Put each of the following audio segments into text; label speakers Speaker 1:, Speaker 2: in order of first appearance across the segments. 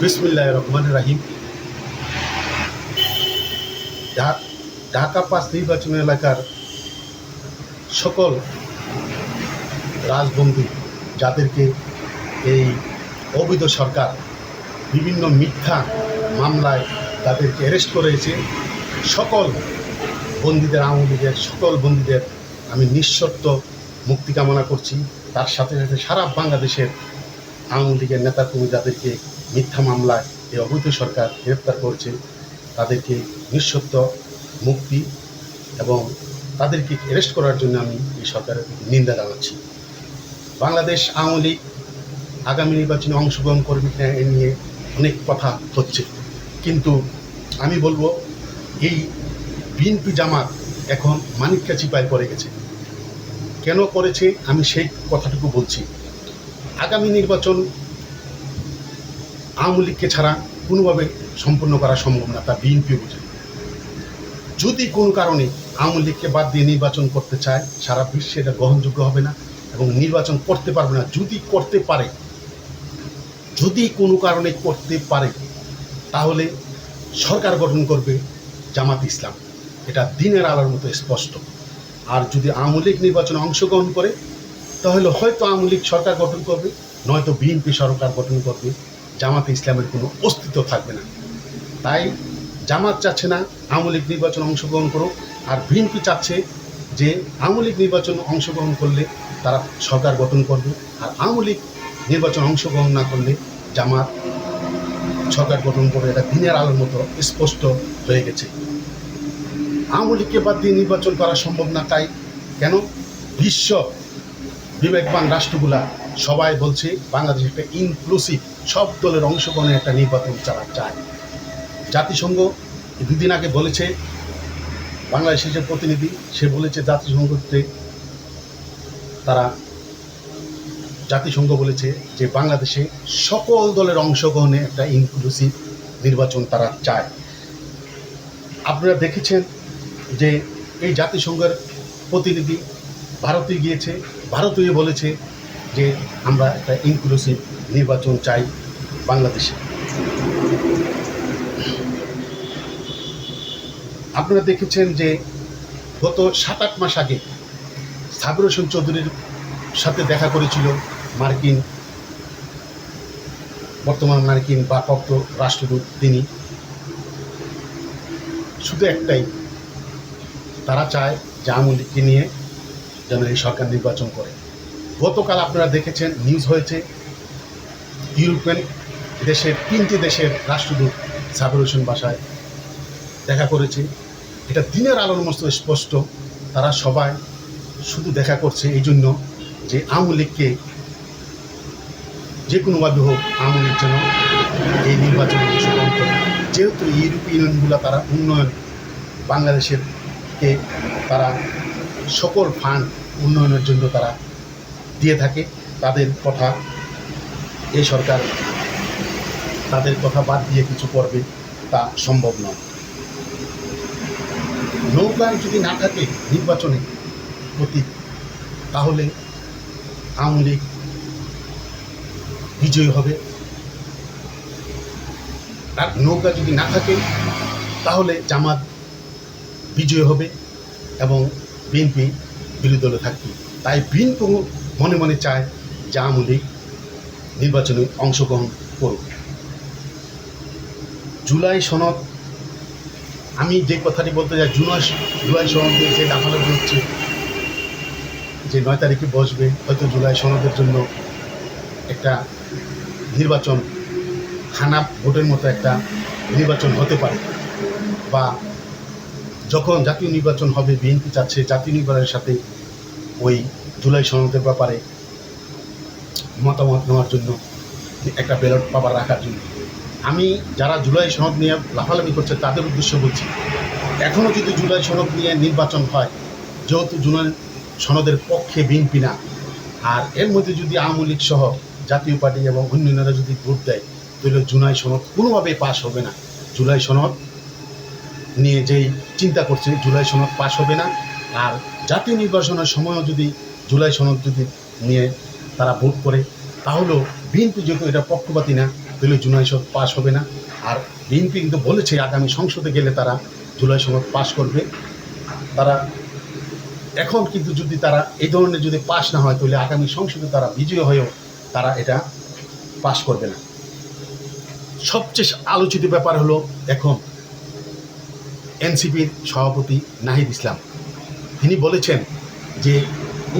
Speaker 1: বিসমুল্লাহ রহমান রাহিম। ঢাকা পাঁচ নির্বাচন এলাকার সকল রাজবন্দী যাদেরকে এই অবৈধ সরকার বিভিন্ন মিথ্যা মামলায় তাদেরকে অ্যারেস্ট করেছে, সকল বন্দীদের, আওয়ামী লীগের সকল বন্দীদের আমি নিঃশর্ত মুক্তি কামনা করছি। তার সাথে সাথে সারা বাংলাদেশের আওয়ামী লীগের নেতাকর্মী যাদেরকে মিথ্যা মামলায় এই অবৈধ সরকার গ্রেপ্তার করেছে, তাদেরকে নিঃশর্ত মুক্তি এবং তাদেরকে অ্যারেস্ট করার জন্য আমি এই সরকারের প্রতি নিন্দা জানাচ্ছি। বাংলাদেশ আওয়ামী লীগ আগামী নির্বাচনে অংশগ্রহণ করবে কিনা এ নিয়ে অনেক কথা হচ্ছে। কিন্তু আমি বলব, এই বিএনপি জামাত এখন মানিককা চিপায় পড়ে গেছে। কেন করেছে আমি সেই কথাটুকু বলছি। আগামী নির্বাচন আওয়ামী লীগকে ছাড়া কোনোভাবে সম্পন্ন করা সম্ভব না, তা বিএনপি বুঝে। যদি কোনো কারণে আওয়ামী লীগকে বাদ দিয়ে নির্বাচন করতে চায়, সারা বিশ্বে এটা গ্রহণযোগ্য হবে না এবং নির্বাচন করতে পারবে না। যদি করতে পারে, যদি কোনো কারণে করতে পারে, তাহলে সরকার গঠন করবে জামাত ইসলাম। এটা দিনের আলোর মতো স্পষ্ট। আর যদি আওয়ামী লীগ নির্বাচনে অংশগ্রহণ করে, তাহলে হয়তো আওয়ামী লীগ সরকার গঠন করবে, নয়তো বিএনপি সরকার গঠন করবে। জামাতে ইসলামের কোনো অস্তিত্ব থাকবে না। তাই জামাত চাচ্ছে না আওয়ামী নির্বাচনে অংশগ্রহণ করুক, আর বিএনপি চাচ্ছে যে আওয়ামী নির্বাচনে অংশগ্রহণ করলে তারা সরকার গঠন করবে, আর আওয়ামী নির্বাচনে অংশগ্রহণ না করলে জামাত সরকার গঠন করবে। এটা দিনের আলোর মতো স্পষ্ট হয়ে গেছে। আওয়ামী লীগকে বাদ দিয়ে নির্বাচন করা সম্ভব না, তাই কেন? বিশ্ব বিবেকবান রাষ্ট্রগুলা সবাই বলছে বাংলাদেশ একটা ইনক্লুসিভ সব দলের অংশগ্রহণে একটা নির্বাচন চালা চায়। জাতিসংঘ দুদিন আগে বলেছে, বাংলাদেশের যে প্রতিনিধি, সে বলেছে জাতিসংঘতে তারা জাতিসংঘ বলেছে যে বাংলাদেশে সকল দলের অংশগ্রহণে একটা ইনক্লুসিভ নির্বাচন তারা চায়। আপনারা দেখেছেন যে এই জাতিসংঘের প্রতিনিধি ভারতে গিয়েছে, ভারতীয় বলেছে যে আমরা একটা ইনক্লুসিভ নির্বাচন চাই বাংলাদেশে। আপনারা দেখেছেন যে গত সাত আট মাস আগে সাবির হোসেন চৌধুরীর সাথে দেখা করেছিল মার্কিন, বর্তমান মার্কিন বা ভারপ্রাপ্ত রাষ্ট্রদূত তিনি। শুধু একটাই, তারা চায় যে আওয়ামী লীগকে নিয়ে যেন এই সরকার নির্বাচন করে। গতকাল আপনারা দেখেছেন নিউজ হয়েছে ইউরোপিয়ান দেশের, তিনটি দেশের রাষ্ট্রদূত সাবির হোসেন বাসায় দেখা করেছে। এটা দিনের আলোর মতো স্পষ্ট, তারা সবাই শুধু দেখা করছে এই জন্য যে আওয়ামী লীগকে যে কোনোভাবে হোক আওয়ামী লীগ যেন এই নির্বাচনে অংশগ্রহণ করে। যেহেতু ইউরোপীয় ইউনিয়নগুলো তারা উন্নয়ন, বাংলাদেশের তারা সকল ফান্ড উন্নয়নের জন্য তারা দিয়ে থাকে, তাদের কথা এই সরকার তাদের কথা বাদ দিয়ে কিছু করবে তা সম্ভব নয়। নৌকা যদি না থাকে নির্বাচনে প্রতীক তাহলে আওয়ামী লীগ বিজয়ী হবে। আর নৌকা যদি না থাকে, তাহলে জামাত বিজয়ী হবে এবং বিএনপি বিরোধী দলে থাকবে। তাই বিএনপি মনে মনে চায় যে আওয়ামী লীগ নির্বাচনে অংশগ্রহণ করুক। জুলাই সনদ, আমি যে কথাটি বলতে চাই জুলাই জুলাই সনদ যে লাফালাফি হচ্ছে, যে নয় তারিখে বসবে, হয়তো জুলাই সনদের জন্য একটা নির্বাচন খানা ভোটের মতো একটা নির্বাচন হতে পারে। বা যখন জাতীয় নির্বাচন হবে, বিএনপি চাচ্ছে জাতীয় নির্বাচনের সাথে ওই জুলাই সনদের ব্যাপারে মতামত নেওয়ার জন্য, একটা ব্যালট পাবার রাখার জন্য। আমি যারা জুলাই সনদ নিয়ে লাফালাফি করছে, তাদের উদ্দেশ্য বলছি এখনও যদি জুলাই সনদ নিয়ে নির্বাচন হয়, যেহেতু জুলাই সনদের পক্ষে বিএনপি না, আর এর মধ্যে যদি আওয়ামী লীগ সহ জাতীয় পার্টি এবং অন্যান্যরা যদি ভোট দেয়, তাহলে জুলাই সনদ কোনোভাবেই পাশ হবে না। জুলাই সনদ নিয়ে যেই চিন্তা করছে, জুলাই সনদ পাশ হবে না। আর জাতীয় নির্বাচনের সময়ও যদি জুলাই সনদ যদি নিয়ে তারা ভোট করে, তাহলেও বিএনপি যেহেতু এটা পক্ষপাতী না, তাহলে জুলাই সনদ পাশ হবে না। আর বিএনপি কিন্তু বলেছে আগামী সংসদে গেলে তারা জুলাই সনদ পাশ করবে। তারা এখন কিন্তু যদি তারা এই ধরনের যদি পাশ না হয়, তাহলে আগামী সংসদে তারা বিজয়ী হয়েও তারা এটা পাশ করবে না। সবচেয়ে আলোচিত ব্যাপার হলো এখন এনসিপির সভাপতি নাহিদ ইসলাম। তিনি বলেছেন যে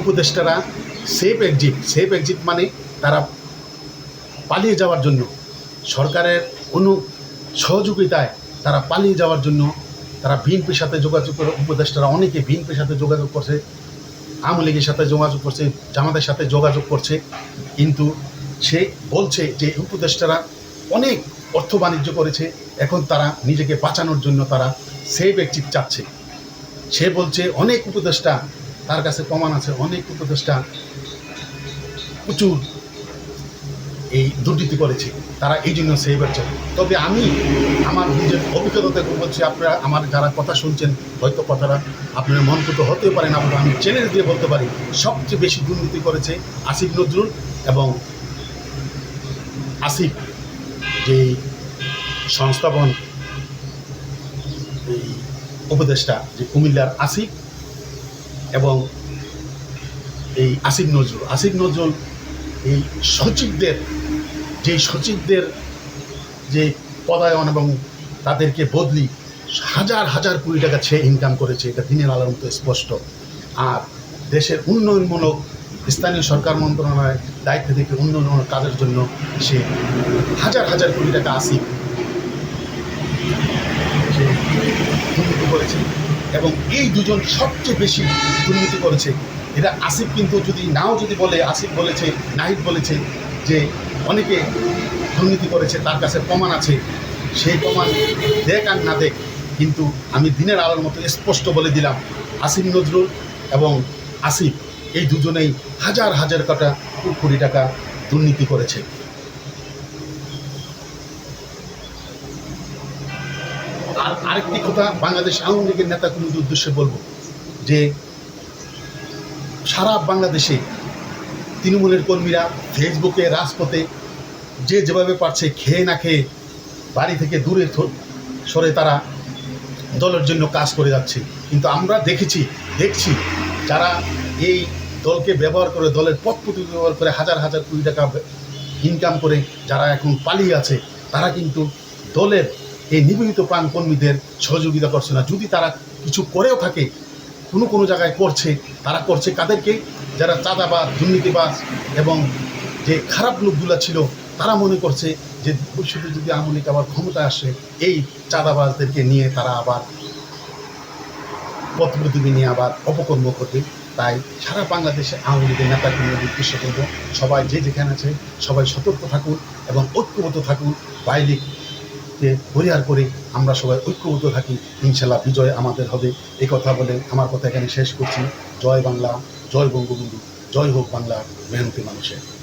Speaker 1: উপদেষ্টারা সেফ এক্সিট সেফ এক্সিট মানে তারা পালিয়ে যাওয়ার জন্য, সরকারের অনু সহযোগিতায় তারা পালিয়ে যাওয়ার জন্য, তারা বিএনপির সাথে যোগাযোগ করে, উপদেষ্টারা অনেকে বিএনপির সাথে যোগাযোগ করছে, আওয়ামী লীগের সাথে যোগাযোগ করছে, জামাতের সাথে যোগাযোগ করছে, কিন্তু সে বলছে যে উপদেষ্টারা অনেক অর্থ বাণিজ্য করেছে, এখন তারা নিজেকে বাঁচানোর জন্য তারা সেফ এক্সিট চাচ্ছে। সে বলছে অনেক উপদেষ্টা তার কাছে প্রমাণ আছে, অনেক উপদেষ্টা প্রচুর এই দুর্নীতি করেছে, তারা এই জন্য সেই বাচ্চা তবে আমি আমার নিজের অভিজ্ঞতা বলছি, আপনারা আমার যারা কথা শুনছেন, হয়তো কথাটা আপনার মনপুত হতেও পারে না আমি চ্যালেঞ্জ দিয়ে বলতে পারি, সবচেয়ে বেশি দুর্নীতি করেছে আসিফ নজরুল এবং আসিফ যে সংস্থাপন, এই উপদেষ্টা যে কুমিল্লার আসিফ। এবং এই আসিফ নজরুল। আসিফ নজরুল এই সচিবদের, যে সচিবদের যে পদায়ন এবং তাদেরকে বদলি হাজার হাজার কোটি টাকা সে ইনকাম করেছে, এটা দিনের আলোর মতো স্পষ্ট। আর দেশের উন্নয়নমূলক স্থানীয় সরকার মন্ত্রণালয়ের দায়িত্ব থেকে উন্নয়নমূলক কাজের জন্য সে হাজার হাজার কোটি টাকা আসিফ সে করেছে। এবং এই দুজন সবচেয়ে বেশি দুর্নীতি করেছে। এটা আসিফ কিন্তু যদি নাও যদি বলে, আসিফ বলেছে, নাহিদ বলেছে যে অনেকে দুর্নীতি করেছে, তার কাছে প্রমাণ আছে। সেই প্রমাণ দেখ আর না দেখ, কিন্তু আমি দিনের আলোর মতো স্পষ্ট বলে দিলাম। আসিফ নজরুল এবং আসিফ, এই দুজনেই হাজার হাজার কটা কোটি টাকা দুর্নীতি করেছে আর আরেকটি কথা বাংলাদেশ আওয়ামী লীগের নেতা কর্মীদের উদ্দেশ্যে বলব যে সারা বাংলাদেশে তৃণমূলের কর্মীরা ফেসবুকে, রাজপথে যে যেভাবে পারছে খেয়ে না খেয়ে বাড়ি থেকে দূরে সরে তারা দলের জন্য কাজ করে যাচ্ছে। কিন্তু আমরা দেখেছি, দেখছি যারা এই দলকে ব্যবহার করে, দলের পথ ব্যবহার করে হাজার হাজার কোটি টাকা ইনকাম করে যারা এখন পালিয়ে আছে, তারা কিন্তু দলের এই নিবেদিত প্রাণ কর্মীদের সহযোগিতা করছে না। যদি তারা কিছু করেও থাকে, কোনো কোনো জায়গায় করছে, তারা করছে কাদেরকে? যারা চাঁদাবাজ দুর্নীতিবাজ এবং যে খারাপ লোকগুলো ছিল, তারা মনে করছে যে ভবিষ্যতে যদি আওয়ামী লীগ আবার ক্ষমতায় আসে, এই চাঁদাবাজদেরকে নিয়ে তারা আবার পথপ্রতিবী নিয়ে আবার অপকর্ম করবে। তাই সারা বাংলাদেশে আওয়ামী লীগের নেতাকর্মীদের উদ্দেশ্য করব, সবাই যে যেখানে আছে, সবাই সতর্ক থাকুন এবং ঐক্যবদ্ধ থাকুন। বাইলিককে হরিয়ার করে আমরা সবাই ঐক্যবদ্ধ থাকি। ইনশাল্লাহ বিজয় আমাদের হবে। এই কথা বলে আমার কথা এখানে শেষ করছি। জয় বাংলা, জয় বঙ্গবন্ধু, জয় হোক বাংলা মেহনতি মানুষের।